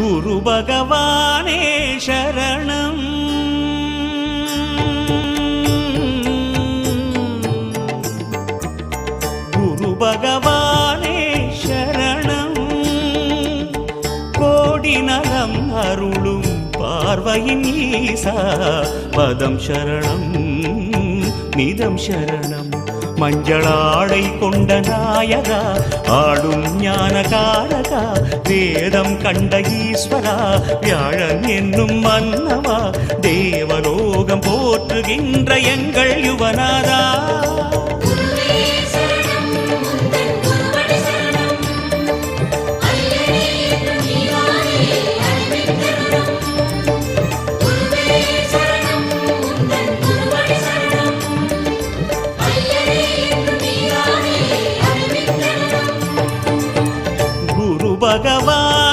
குரு பகவானே சரணம். குரு பகவானே சரணம். கோடி நலம் அருளும் பார்வையின் ஈசா பதம் சரணம் நிதம் சரணம். மஞ்சளாடை கொண்ட நாயகா ஆடும் ஞானகார வேதம் கண்ட ஈஸ்வரா வியாழன் என்னும் மன்னவா தேவலோகம் போற்றுகின்ற எங்கள் யுவனாதா பகவான்.